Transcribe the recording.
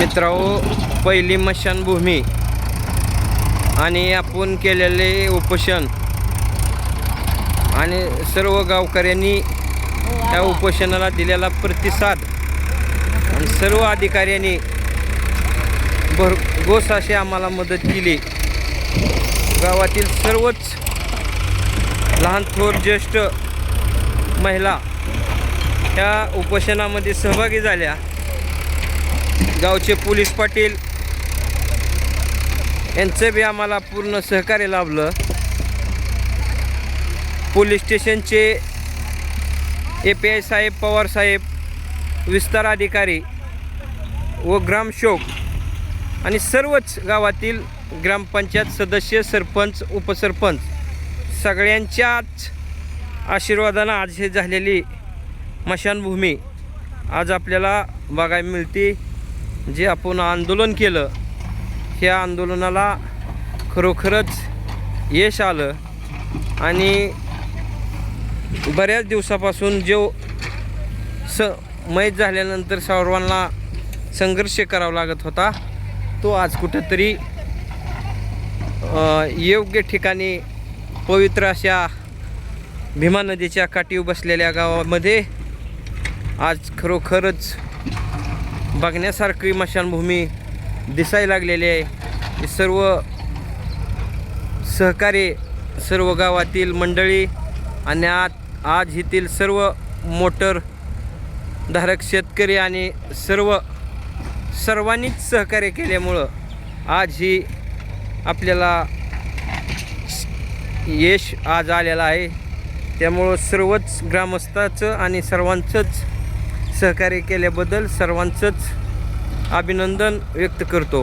मित्रांनो पहिली मशानभूमी आणि आपण केलेले उपोषण. आणि सर्व गावकऱ्यांनी त्या उपोषणाला दिलेला प्रतिसाद. आणि सर्व अधिकाऱ्यांनी भरघोस अशी आम्हाला मदत केली. गावातील सर्वच लहान थोर ज्येष्ठ महिला त्या उपोषणामध्ये सहभागी झाल्या. गावचे पोलीस पाटील यांचं बी आम्हाला पूर्ण सहकार्य लाभलं. पोलीस स्टेशनचे ए पी आय साहेब पवार साहेब विस्तार अधिकारी व ग्रामशोक आणि सर्वच गावातील ग्रामपंचायत सदस्य सरपंच उपसरपंच सगळ्यांच्याच आशीर्वादानं आज हे झालेली मशानभूमी आज आपल्याला बघायला मिळते. जे आपण आंदोलन केलं ह्या आंदोलनाला खरोखरच यश आलं. आणि बऱ्याच दिवसापासून जो स मैत झाल्यानंतर सर्वांना संघर्ष करावा लागत होता तो आज कुठंतरी योग्य ठिकाणी पवित्र अशा भीमा नदीच्या काठी बसलेल्या गावामध्ये आज खरोखरच बघण्यासारखी मशानभूमी दिसायला लागलेली आहे. सर्व सहकारी सर्व गावातील मंडळी आणि आज आज येथील सर्व मोटर धारक शेतकरी आणि सर्व सर्वांनीच सहकार्य केल्यामुळं आज ही आपल्याला यश आज आलेलं आहे. त्यामुळं सर्वच ग्रामस्थाचं आणि सर्वांचंच सहकार्य केल्याबद्दल सर्वांचंच अभिनंदन व्यक्त करतो.